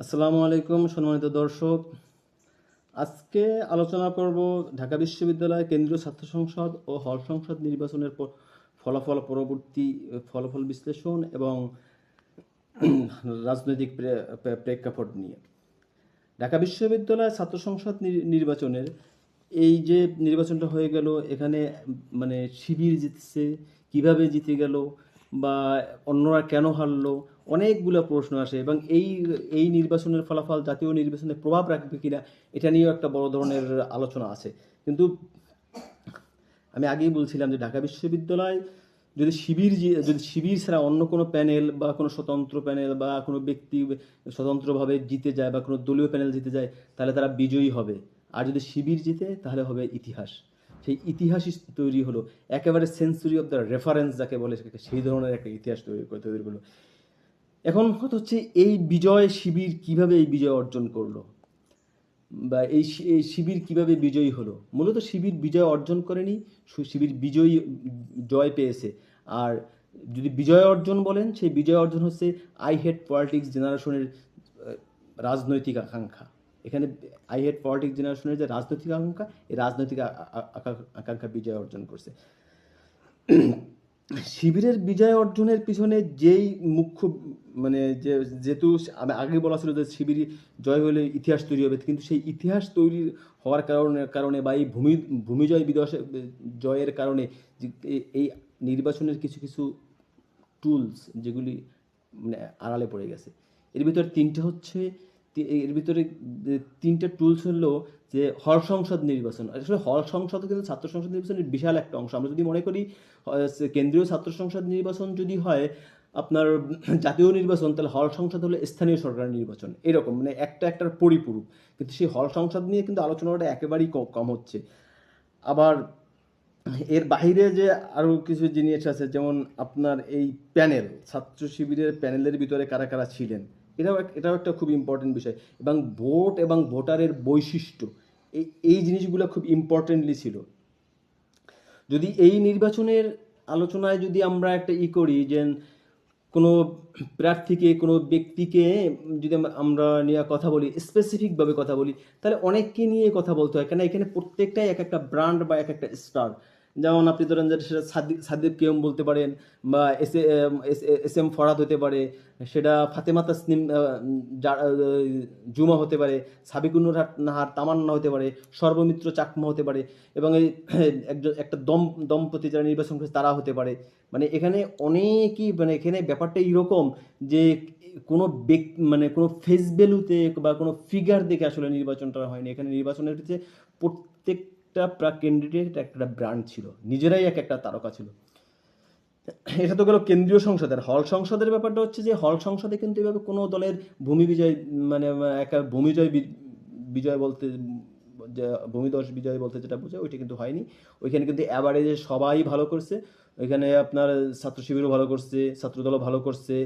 আসসালামু আলাইকুম, সম্মানিত দর্শক। আজকে আলোচনা করব ঢাকা বিশ্ববিদ্যালয় কেন্দ্রীয় ছাত্র সংসদ ও হল সংসদ নির্বাচনের ফলাফল পরবর্তী ফলাফল বিশ্লেষণ এবং রাজনৈতিক প্রে- প্রে- প্রেক্ষাপট নিয়ে। ঢাকা বিশ্ববিদ্যালয় ছাত্র সংসদ নির- নির্বাচনের এই যে নির্বাচনটা হয়ে গেল, এখানে মানে শিবির জিতছে, কীভাবে জিতে গেল বা অন্যরা কেন হারলো অনেকগুলো প্রশ্ন আসে এবং এই এই নির্বাচনের ফলাফল, জাতীয় নির্বাচনে প্রভাব রাখবে কিনা, এটা নিয়েও একটা বড় ধরনের আলোচনা আছে। কিন্তু আমি আগেই বলছিলাম যে ঢাকা বিশ্ববিদ্যালয় যদি শিবির যদি শিবির ছাড়া অন্য কোনো প্যানেল বা কোনো স্বতন্ত্র প্যানেল বা কোনো ব্যক্তি স্বতন্ত্রভাবে জিতে যায় বা কোনো দলীয় প্যানেল জিতে যায়, তাহলে তারা বিজয়ী হবে। আর যদি শিবির জিতে, তাহলে হবে ইতিহাস। সেই ইতিহাসই তৈরি হলো। একেবারে সেঞ্চুরি অফ দ্য রেফারেন্স যাকে বলে, সেই ধরনের একটা ইতিহাস তৈরি করে তৈরি করল এখন কথা হচ্ছে, এই বিজয় শিবির কীভাবে এই বিজয় অর্জন করল? বা এই শিবির কীভাবে বিজয়ী হলো? মূলত শিবির বিজয় অর্জন করেনি শিবির বিজয়ী জয় পেয়েছে। আর যদি বিজয় অর্জন বলেন, সেই বিজয় অর্জন হচ্ছে আই হেড পলিটিক্স জেনারেশনের রাজনৈতিক আকাঙ্ক্ষা। এখানে আই হেড পলিটিক্স জেনারেশনের যে রাজনৈতিক আকাঙ্ক্ষা, এই রাজনৈতিক আকাঙ্ক্ষা বিজয় অর্জন করছে। শিবিরের বিজয় অর্জনের পিছনে যেই মুখ্য মানে যে, যেহেতু আমি আগে বলা ছিল যে শিবির জয় হলে ইতিহাস তৈরি হবে, কিন্তু সেই ইতিহাস তৈরি হওয়ার কারণে কারণে বা এই ভূমি, ভূমিজয় বিদশ, জয়ের কারণে এই- নির্বাচনের কিছু কিছু টুলস যেগুলি মানে আড়ালে পড়ে গেছে। এর ভিতরে তিনটে হচ্ছে এর ভিতরে তিনটে টুলস হলো যে হল সংসদ নির্বাচন। আসলে হল সংসদ কিন্তু ছাত্র সংসদ নির্বাচনের বিশাল একটা অংশ। আমরা যদি মনে করি কেন্দ্রীয় ছাত্র সংসদ নির্বাচন যদি হয়, আপনার জাতীয় নির্বাচন, তাহলে হল সংসদ হলো স্থানীয় সরকারের নির্বাচন। এরকম মানে একটা একটার পরিপূরক। কিন্তু সেই হল সংসদ নিয়ে কিন্তু আলোচনাটা একেবারেই কম হচ্ছে। আবার এর বাইরে যে আরও কিছু জিনিস আছে, যেমন আপনার এই প্যানেল, ছাত্র শিবিরের প্যানেলের ভিতরে কারা কারা ছিলেন? এটাও এটাও একটা খুব ইম্পর্টেন্ট বিষয়। এবং ভোট এবং ভোটারের বৈশিষ্ট্য, এই এই জিনিসগুলো খুব ইম্পর্টেন্টলি ছিল। যদি এই নির্বাচনের আলোচনায় যদি আমরা একটা ই করি যে কোনো প্রার্থীকে, কোনো ব্যক্তিকে যদি আমরা নিয়ে কথা বলি স্পেসিফিকভাবে কথা বলি, তাহলে অনেককে নিয়ে কথা বলতে হয়। কেন? এখানে প্রত্যেকটাই এক একটা ব্র্যান্ড বা এক একটা স্টার যেমন আপনি ধরেন যে সেটা সাদিক সাদিক কেম বলতে পারেন বা এস এস এম ফরাদ হতে পারে, সেটা ফাতেমা তাসনিম জুমা হতে পারে সাবিকুন্নুর নাহার তামান্না হতে পারে, সর্বমিত্র চাকমা হতে পারে এবং এই একজন, একটা দম দম্পতি যারা নির্বাচন করেছে তারা হতে পারে। মানে এখানে অনেকই মানে এখানে ব্যাপারটা এরকম যে কোনো ব্যক মানে কোনো ফেস ভ্যালুতে বা কোনো ফিগার দেখে আসলে নির্বাচনটা হয়নি। এখানে নির্বাচনের হচ্ছে প্রত্যেকটা প্রা ক্যান্ডিডেট একটা ব্র্যান্ড ছিল। নিজেরাই এক একটা তারকা ছিল। এটা তো গেল কেন্দ্রীয় সংসদের। হল সংসদের ব্যাপারটা হচ্ছে যে, হল সংসদে কিন্তু এভাবে কোনো দলের ভূমি বিজয় মানে একটা ভূমিজয় বিজয় বলতে ভূমিদশ বিজয় বলতে যেটা বোঝায়, ওইটা কিন্তু হয়নি। ওইখানে কিন্তু অ্যাভারেজে সবাই ভালো করছে। ওইখানে আপনার ছাত্র শিবিরও ভালো করছে, ছাত্রদলও ভালো করছে,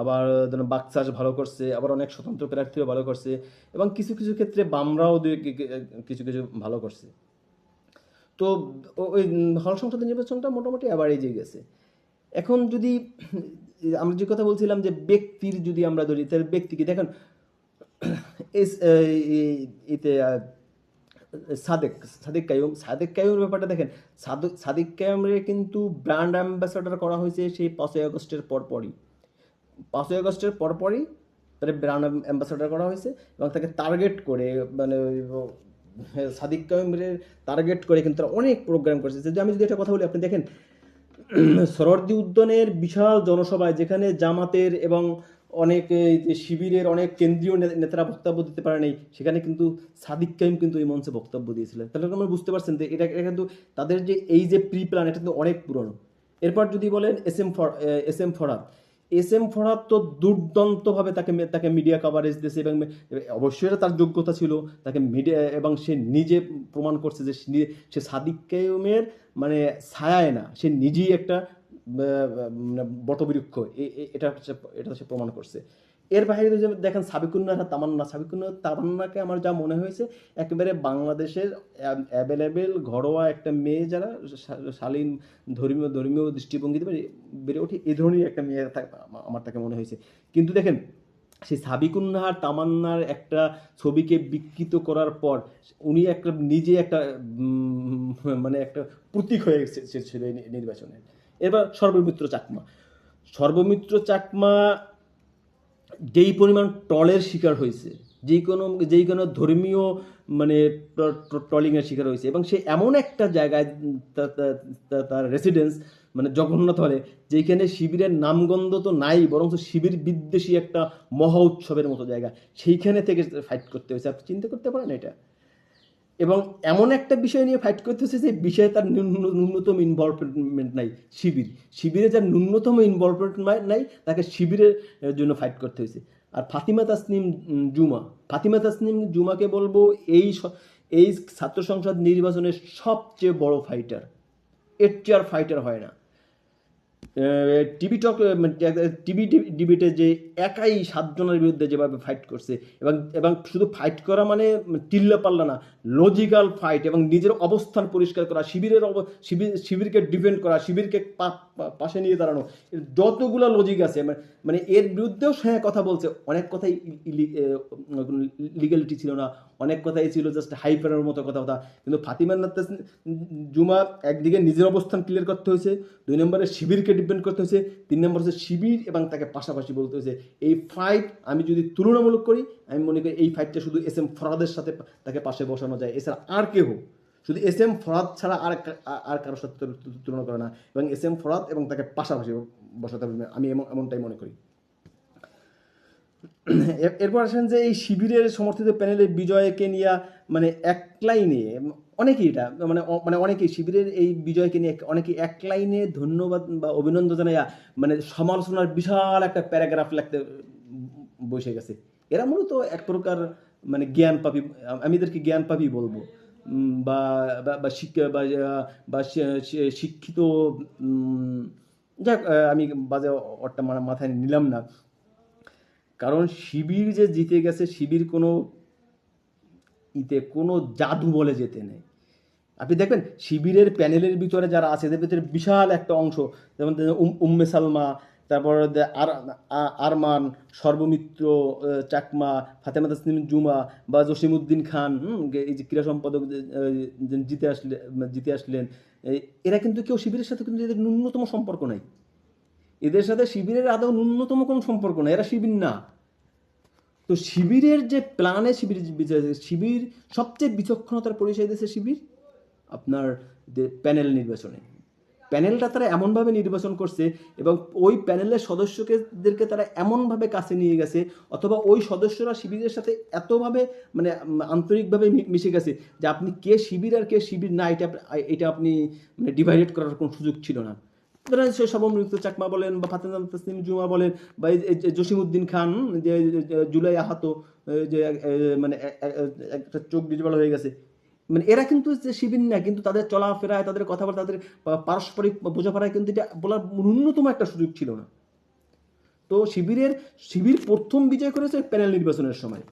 আবার বাকচাষ ভালো করছে, আবার অনেক স্বতন্ত্র প্রার্থীও ভালো করছে, এবং কিছু কিছু ক্ষেত্রে বামরাও কিছু কিছু ভালো করছে। তো ওই হল সংসদের নির্বাচনটা মোটামুটি অ্যাভারেজে গেছে। এখন যদি আমরা যে কথা বলছিলাম যে ব্যক্তির যদি আমরা ধরি তাহলে ব্যক্তিকে দেখেন এস এতে আহ, সাদেক কায়ুম সাদেক কাইমের ব্যাপারটা দেখেন সাদক সাদিক কাইমরে কিন্তু ব্র্যান্ড অ্যাম্বাসাডার করা হয়েছে সেই পাঁচই আগস্টের পরপরই। পাঁচই আগস্টের পরপরই তার ব্র্যান্ড অ্যাম্বাসাডার করা হয়েছে এবং তাকে টার্গেট করে মানে সাদিক কাইমের টার্গেট করে কিন্তু তারা অনেক প্রোগ্রাম করেছে। যদি আমি যদি একটা কথা বলি, আপনি দেখেন, সরোয়ার্দী উদ্যানের বিশাল জনসভায় যেখানে জামাতের এবং অনেক শিবিরের অনেক কেন্দ্রীয় নেতারা বক্তব্য দিতে পারে নাই, সেখানে কিন্তু সাদিক কাইম কিন্তু এই মঞ্চে বক্তব্য দিয়েছিলেন। তাহলে আমরা বুঝতে পারছেন যে এটা এটা কিন্তু তাদের যে, এই যে প্রি প্ল্যান এটা কিন্তু অনেক পুরনো। এরপর যদি বলেন S M for S M Farhad S M Farhad তো দুর্দান্তভাবে তাকে তাকে মিডিয়া কাভারেজ দিয়েছে এবং অবশ্যই এটা তার যোগ্যতা ছিল। তাকে মিডিয়া এবং সে নিজে প্রমাণ করছে যে সে সাদিক কেমের মানে ছায়ায় না, সে নিজেই একটা মানে বটবৃক্ষ। এটা এটা সে প্রমাণ করছে। এর বাইরে যদি দেখেন সাবিকুন্নার তামান্না সাবিকুন্নার তামান্নাকে আমার যা মনে হয়েছে, একেবারে বাংলাদেশের অ্যাভেলেবেল, ঘরোয়া একটা মেয়ে যারা শালীন, ধর্মীয় ধর্মীয় দৃষ্টিভঙ্গিতে বেড়ে- ওঠে এই ধরনের একটা মেয়ে আমার তাকে মনে হয়েছে। কিন্তু দেখেন, সেই সাবিকুন্নাহার তামান্নার একটা ছবিকে বিকৃত করার পর, উনি একটা, নিজে একটা মানে একটা প্রতীক হয়ে এই নির্বাচনে। এবার সর্বমিত্র চাকমা। সর্বমিত্র চাকমা যেই পরিমাণ টলের শিকার হয়েছে, যেই কোনো যেই কোনো ধর্মীয় মানে ট্রলিংয়ের শিকার হয়েছে এবং সে এমন একটা জায়গায় তার রেসিডেন্স মানে জগন্নাথ হলে, যেখানে শিবিরের নামগন্ধ তো নাই বরং শিবির বিদ্বেষী একটা মহা উৎসবের মতো জায়গা, সেইখানে থেকে ফাইট করতে হয়েছে। আপনি চিন্তা করতে পারেন এটা? এবং এমন একটা বিষয় নিয়ে ফাইট করতে হচ্ছে যে বিষয়ে তার ন্যূনতম ইনভলভমেন্ট নাই, শিবির। শিবিরে যার ন্যূনতম ইনভলভমেন্ট নাই তাকে শিবিরের জন্য ফাইট করতে হয়েছে। আর ফাতিমা তাসনিম জুমা। ফাতিমা তাসনিম, জুমাকে বলব, এই এই ছাত্র সংসদ নির্বাচনের সবচেয়ে বড় ফাইটার এর চেয়ার ফাইটার হয় না। টিভি টক টিভি ডিবেটে যে একাই সাতজনের বিরুদ্ধে যেভাবে ফাইট করছে, এবং এবং শুধু ফাইট করা মানে টিল্লা পাল্লা না লজিক্যাল ফাইট এবং নিজের অবস্থান পরিষ্কার করা, শিবিরের শিবির শিবিরকে ডিফেন্ড করা, শিবিরকে পাশে নিয়ে দাঁড়ানো যতগুলো লজিক আছে, মানে- মানে এর বিরুদ্ধেও সে কথা বলছে, অনেক কথাই লিগ্যালিটি ছিল না, অনেক কথাই ছিল জাস্ট হাইপারের মতো কথা কথা কিন্তু ফাতিমা জুমা একদিকে নিজের অবস্থান ক্লিয়ার করতে হয়েছে, দুই নম্বরে শিবিরকে ডিপেন্ড করতে হয়েছে, তিন নম্বর হচ্ছে শিবির এবং তাকে পাশাপাশি বলতে হয়েছে, এই ফাইট আমি যদি তুলনামূলক করি, আমি মনে করি এই ফাইটটা শুধু এস এম ফরাদের সাথে তাকে পাশে বসানো যায়। এছাড়া আর কেউ শুধু এস এম ফরাদ ছাড়া আর আর- কারোর সাথে তুলনা করে না এবং এস এম ফরাদ এবং তাকে পাশাপাশি বসাতে হবে, আমি এমন, এমনটাই মনে করি। এরপর আসেন যে এই শিবিরের সমর্থিত প্যানেলের বিজয়কে নিয়ে মানে এক লাইনে অনেকেই এটা মানে মানে অনেকেই শিবিরের এই বিজয়কে নিয়ে অনেকে এক লাইনে ধন্যবাদ বা অভিনন্দন জানাইয়া মানে সমালোচনার বিশাল একটা প্যারাগ্রাফ লিখতে বসে গেছে। এরা মূলত এক প্রকার মানে জ্ঞান পাপি, আমি এদেরকে জ্ঞান পাপি বলব। বা, বা- শিক্ষা, বা শিক্ষিত যাক আমি বাজে অটটা মাথায় নিলাম না। কারণ শিবির যে জিতে গেছে, শিবির কোনো ইতে কোনো জাদু বলে যেতে নেই। আপনি দেখবেন শিবিরের প্যানেলের ভিতরে যারা আছে, এদের ভিতরে বিশাল একটা অংশ, যেমন উম্মে সালমা, তারপর আর আরমান, সর্বমিত্র চাকমা, ফাতেমা তাসনিম জুমা বা জসিমউদ্দিন খান এই যে ক্রীড়া সম্পাদক জিতে আসলে জিতে আসলেন এরা কিন্তু কেউ শিবিরের সাথে কিন্তু এদের ন্যূনতম সম্পর্ক নাই। এদের সাথে শিবিরের আদৌ ন্যূনতম কোনো সম্পর্ক নাই, এরা শিবির না। তো শিবিরের যে প্ল্যানে শিবির শিবির সবচেয়ে বিচক্ষণতার পরিচয় দিয়েছে শিবির? আপনার প্যানেল নির্বাচনে। প্যানেলটা তারা এমনভাবে নির্বাচন করছে এবং ওই প্যানেলের সদস্যকেদেরকে তারা এমনভাবে কাছে নিয়ে গেছে অথবা ওই সদস্যরা শিবিরের সাথে এতভাবে মানে আন্তরিকভাবে মিশে গেছে যে আপনি কে শিবির আর কে শিবির না, এটা এটা আপনি মানে ডিভাইডেড করার কোনো সুযোগ ছিল না। ধরেন সে সবমৃত চাকমা বলেন বা ফাতেমা তাসনিম জুমা বলেন বা জসিমউদ্দিন খান, যে জুলাই আহত যে মানে একটা চোখ ডিজবাল হয়ে গেছে। মানে এরা কিন্তু যে শিবির না কিন্তু তাদের চলাফেরায়, তাদের কথাবার্তা, তাদের পারস্পরিক বোঝাপড়ায় কিন্তু এটা বলার ন্যূনতম একটা সুযোগ ছিল না। তো শিবিরের, শিবির প্রথম বিজয় করেছে প্যানেল নির্বাচনের সময়।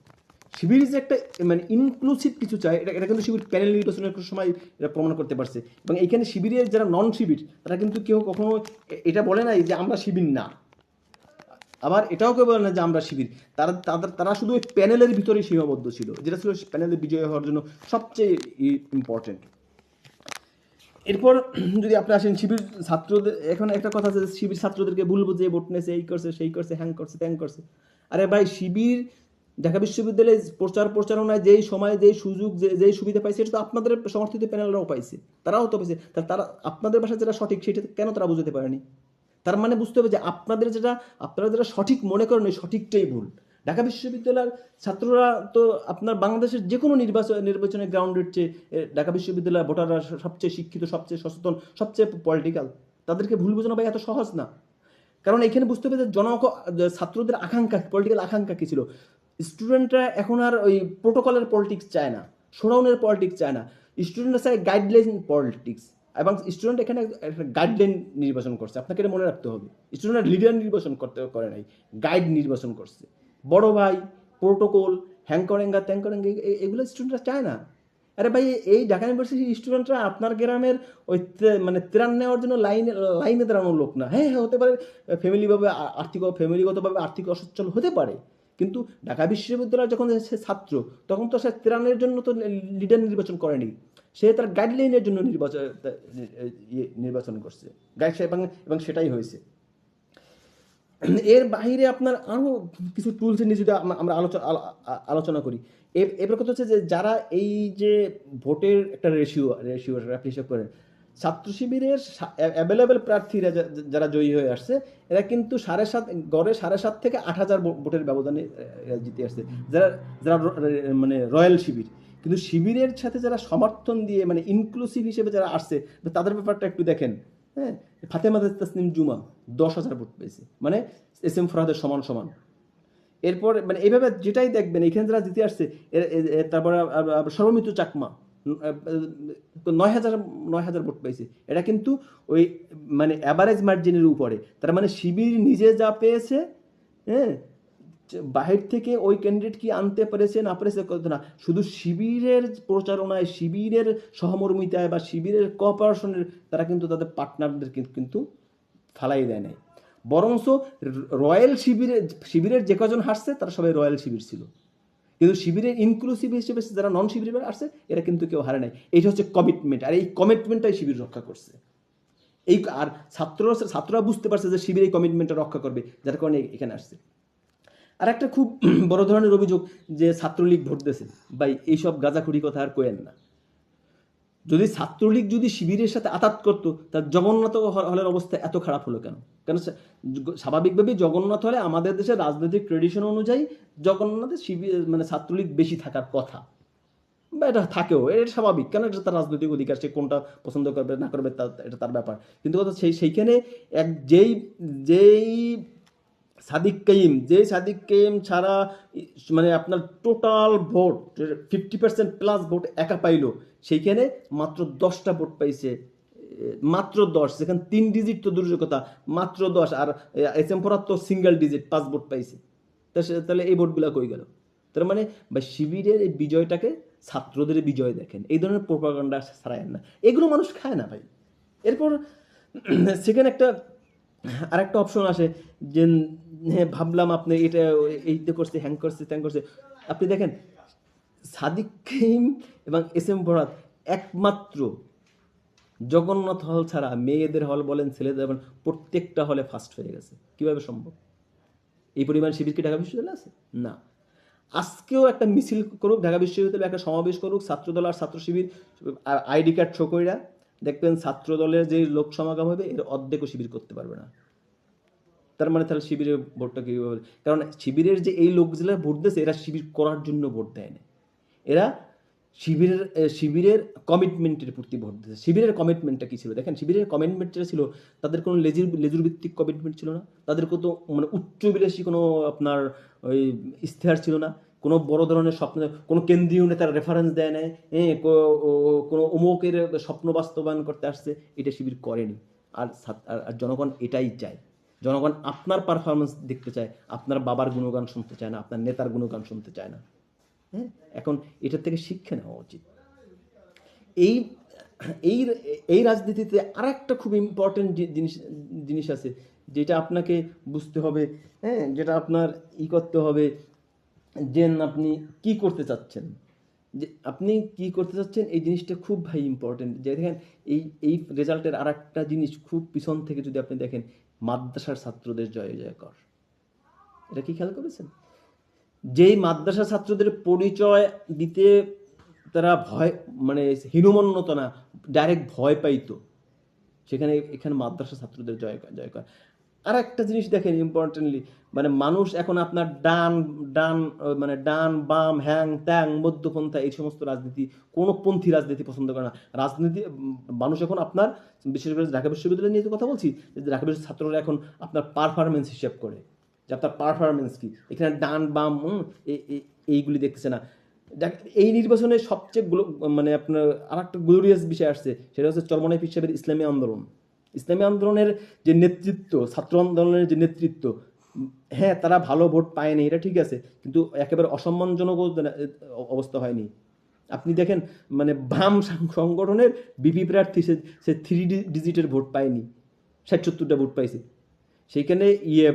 শিবির যে একটা মানে ইনক্লুসিভ কিছু চায়, এটা এটা কিন্তু শিবির প্যানেল নির্বাচনের সময় এটা প্রমাণ করতে পারছে। এবং এখানে শিবিরের যারা নন শিবির তারা কিন্তু কেউ কখনো এটা বলে নাই যে আমরা শিবির না। আবার এটাও কেউ বলে না যে আমরা শিবির। তারা, তাদের, তারা শুধু ওই প্যানেলের ভিতরে সীমাবদ্ধ ছিল, যেটা ছিল প্যানেলে বিজয় হওয়ার জন্য সবচেয়ে ইম্পর্টেন্ট এরপর যদি আপনি আসেন শিবির ছাত্রদের, এখন একটা কথা আছে শিবির ছাত্রদেরকে বলব যে ভোট নেছে এই করছে, সেই করছে, হ্যাং করছে, ত্যাং করছে। আরে ভাই, শিবির, ঢাকা বিশ্ববিদ্যালয়ে প্রচার প্রচারণায় যেই সময়, যেই সুযোগ, যে, যেই সুবিধা পাইছে, সেটা তো আপনাদের সমর্থিত প্যানেলরাও পাইছে, তারাও তো পাইছে। তারা, আপনাদের ভাষা যেটা সঠিক, সেটা কেন তারা বুঝতে পারেনি? তার মানে বুঝতে হবে যে আপনাদের যেটা, আপনারা যেটা সঠিক মনে করেন ওই সঠিকটাই ভুল। ঢাকা বিশ্ববিদ্যালয়ের ছাত্ররা তো আপনার বাংলাদেশের যে কোনো নির্বাচন নির্বাচনের গ্রাউন্ডের চেয়ে ঢাকা বিশ্ববিদ্যালয়ের ভোটাররা সবচেয়ে শিক্ষিত, সবচেয়ে সচেতন, সবচেয়ে পলিটিক্যাল তাদেরকে ভুল বোঝানো ভাই এত সহজ না। কারণ এখানে বুঝতে হবে যে জন ছাত্রদের আকাঙ্ক্ষা পলিটিক্যাল আকাঙ্ক্ষা কী ছিল? স্টুডেন্টরা এখন আর ওই প্রোটোকলের পলিটিক্স চায় না শোডাউনের পলিটিক্স চায় না। স্টুডেন্টরা চায় গাইডলাইন পলিটিক্স এবং স্টুডেন্ট এখানে একটা গাইডলাইন নির্বাচন করছে। আপনাকে এটা মনে রাখতে হবে। স্টুডেন্টরা লিডার নির্বাচন করতে করে নাই। গাইড নির্বাচন করছে। বড় ভাই প্রোটোকল হ্যাং করেঙ্গা ত্যাং করেঙ্গা এ- এ- এগুলো স্টুডেন্টরা চায় না। আরে ভাই, এই ঢাকা ইউনিভার্সিটির স্টুডেন্টরা আপনার গ্রামের ওই মানে ত্রাণ নেওয়ার জন্য লাইনে লাইনে দাঁড়ানোর লোক না। হ্যাঁ হ্যাঁ হতে পারে ফ্যামিলিভাবে আর্থিক ফ্যামিলিগতভাবে আর্থিক অসচ্ছল হতে পারে। কিন্তু ঢাকা বিশ্ববিদ্যালয় যখন সে ছাত্র, তখন তো সে ত্রাণের জন্য তো লিডার নির্বাচন করেনি। সে তার গাইডলাইনের জন্য নির্বাচন নির্বাচন করছে। গাইড এবং এবং সেটাই হয়েছে। এর বাইরে আপনার আরও কিছু টুলস নিয়ে যদি আমরা আলোচনা আলোচনা করি। এবার কথা হচ্ছে যে যারা এই যে ভোটের একটা রেশিও রেশিও হিসাব করেন, ছাত্র শিবিরের অ্যাভেলেবেল প্রার্থীরা যারা জয়ী হয়ে আসছে, এরা কিন্তু সাড়ে সাত, গড়ে সাড়ে সাত থেকে আট হাজার ভোটের ব্যবধানে জিতে আসছে। যারা যারা মানে রয়্যাল শিবির কিন্তু শিবিরের সাথে যারা সমর্থন দিয়ে মানে ইনক্লুসিভ হিসেবে যারা আসছে তাদের ব্যাপারটা একটু দেখেন। হ্যাঁ? ফাতেমা তাসনিম জুমা, দশ হাজার ভোট পেয়েছে। মানে এস এম ফরহাদের সমান সমান। এরপর মানে এইভাবে যেটাই দেখবেন এখানে যারা জিতে আসছে তারপরে সর্বমিত্র চাকমা নয় হাজার নয় হাজার ভোট পাইছে এটা কিন্তু ওই মানে অ্যাভারেজ মার্জিনের উপরে। তার মানে শিবির নিজে যা পেয়েছে হ্যাঁ? বাহির থেকে ওই ক্যান্ডিডেট কি আনতে পেরেছে না পেরেছে কথা না। শুধু শিবিরের প্রচারণায়, শিবিরের সহমর্মিতায় বা শিবিরের কোঅপারেশনের তারা কিন্তু তাদের পার্টনারদের কিন্তু ফালাই দেয় নাই। বরংস রয়্যাল শিবিরের শিবিরের যে কজন হাসছে তারা সবাই রয়্যাল শিবির ছিল। কিন্তু শিবিরের ইনক্লুসিভ হিসেবে যারা নন শিবিরের আসছে এরা কিন্তু কেউ হারে নাই। এইটা হচ্ছে কমিটমেন্ট আর এই কমিটমেন্টটাই শিবির রক্ষা করছে। এই আর ছাত্র ছাত্ররা বুঝতে পারছে যে শিবির এই কমিটমেন্টটা রক্ষা করবে, যার কারণে এখানে আসছে। আর একটা খুব বড় ধরনের অভিযোগ যে ছাত্রলীগ ভোট দিয়েছে ভাই, এইসব গাঁজাখুরি কথা আর কোয়েন না। যদি ছাত্রলীগ যদি শিবিরের সাথে আতাত করতো, তার জগন্নাথ হলের অবস্থা এত খারাপ হলো কেন? কেন স্বাভাবিকভাবেই জগন্নাথ হলে আমাদের দেশের রাজনৈতিক ট্রেডিশন অনুযায়ী জগন্নাথে শিবির মানে ছাত্রলীগ বেশি থাকার কথা। বা এটা থাকেও, এটা স্বাভাবিক। কেন এটা তার রাজনৈতিক অধিকার? সে কোনটা পছন্দ করবে, না করবে, তা এটা তার ব্যাপার। কিন্তু কথা সেই সেইখানে এক যেই যেই সাদিক কাইম যেই সাদিক কাইম ছাড়া মানে আপনার total vote fifty percent plus vote একা পাইলো, সেইখানে মাত্র দশটা ভোট পাইছে মাত্র দশ যেখানে তিন ডিজিট তো দূরের কথা মাত্র দশ, আর এস এম ফরাত তো সিঙ্গেল ডিজিট পাঁচ ভোট পাইছে। তাহলে এই ভোটগুলো কই গেল? তার মানে শিবিরের এই বিজয়টাকে ছাত্রদের বিজয় দেখেন, এই ধরনের প্রোপাগান্ডা ছাড়ায় না। এগুলো মানুষ খায় না, ভাই। এরপর, সেখানে একটা আর একটা অপশন আসে যে হ্যাঁ ভাবলাম আপনি এটা এইটা করছে হ্যাং করছে, ত্যাং করছে। আপনি দেখেন, সাদিক খাইম এবং এস এম ভরাত একমাত্র জগন্নাথ হল ছাড়া মেয়েদের হল বলেন, ছেলেদের বলেন, প্রত্যেকটা হলে ফার্স্ট হয়ে গেছে। কীভাবে সম্ভব? এই পরিমাণ শিবির কি ঢাকা বিশ্ববিদ্যালয় আছে? না। আজকেও একটা মিছিল করুক, ঢাকা বিশ্ববিদ্যালয়ে একটা সমাবেশ করুক, ছাত্রদল আর ছাত্র শিবির আইডি কার্ড শো কইরা দেখবেন ছাত্র দলের যে লোক সমাগম হবে, এর অর্ধেকও শিবির করতে পারবে না। তার মানে তাহলে শিবিরের ভোটটা কি হবে? কারণ শিবিরের যে এই লোক লোকগুলো ভোট দিয়েছে, এরা শিবির করার জন্য ভোট দেয় না এরা শিবিরের শিবিরের কমিটমেন্টের প্রতি ভোট দিয়েছে। শিবিরের কমিটমেন্টটা কী ছিল? দেখেন, শিবিরের কমিটমেন্টটা ছিল, তাদের কোনো লেজুর লেজুর ভিত্তিক কমিটমেন্ট ছিল না। তাদের কোনো মানে উচ্চবিলাসী কোনো আপনার ওই ইশতেহার ছিল না। কোনো বড় ধরনের স্বপ্ন, কোনো কেন্দ্রীয় নেতার রেফারেন্স দেয় নাই হ্যাঁ কোনো অমুকের স্বপ্ন বাস্তবায়ন করতে আসছে, এটা শিবির করেনি। আর- আর জনগণ এটাই চায়। জনগণ আপনার পারফরমেন্স দেখতে চায়, আপনার বাবার গুণগান শুনতে চায় না, আপনার নেতার গুণগান শুনতে চায় না। হ্যাঁ? এখন এটার থেকে শিক্ষা নেওয়া উচিত। এই এই এই রাজনীতিতে আর একটা খুব ইম্পর্টেন্ট জিনিস জিনিস আছে, যেটা আপনাকে বুঝতে হবে হ্যাঁ? যেটা আপনার ই করতে হবে যে আপনি কি করতে চাচ্ছেন? যে আপনি কি করতে চাচ্ছেন? এই জিনিসটা খুব ভাই ইম্পর্টেন্ট যে দেখেন, এই এই রেজাল্টের আর একটা জিনিস খুব পিছন থেকে যদি আপনি দেখেন, মাদ্রাসার ছাত্রদের জয় জয় কর এটা কি খেয়াল করেছেন? যেই মাদ্রাসা ছাত্রদের পরিচয় দিতে তারা ভয় মানে হীনমন্যত না ডাইরেক্ট ভয় পাইতো, সেখানে, এখানে মাদ্রাসা ছাত্রদের জয় জয় করে আর একটা জিনিস দেখেন ইম্পর্টেন্টলি মানে মানুষ এখন আপনার ডান ডান মানে ডান, বাম, হ্যাং, ত্যাং, মধ্যপন্থা এই সমস্ত রাজনীতি, কোনো পন্থী রাজনীতি পছন্দ করে না। রাজনীতি মানুষ এখন আপনার, বিশেষ করে ঢাকা বিশ্ববিদ্যালয় নিয়ে কথা বলছি, যে ঢাকা বিশ্ববিদ্যালয়ের ছাত্ররা এখন আপনার পারফরমেন্স হিসাব করে, যে আপনার পারফরমেন্স কি। এখানে ডান, বাম এইগুলি দেখতেছে না। এই নির্বাচনে সবচেয়ে মানে আপনার আর একটা গ্লোরিয়াস বিষয় আসছে, সেটা হচ্ছে চরমনাই হিসাবে ইসলামী আন্দোলন। ইসলামী আন্দোলনের যে নেতৃত্ব, ছাত্র আন্দোলনের যে নেতৃত্ব হ্যাঁ তারা ভালো ভোট পায়নি, এটা ঠিক আছে, কিন্তু একেবারে অসম্মানজনক অবস্থা হয়নি। আপনি দেখেন মানে বাম সংগঠনের বিপি প্রার্থী, সে সে থ্রি ডিজিটের ভোট পায়নি, ষাট সত্তরটা ভোট পাইছে। সেইখানে ইয়ে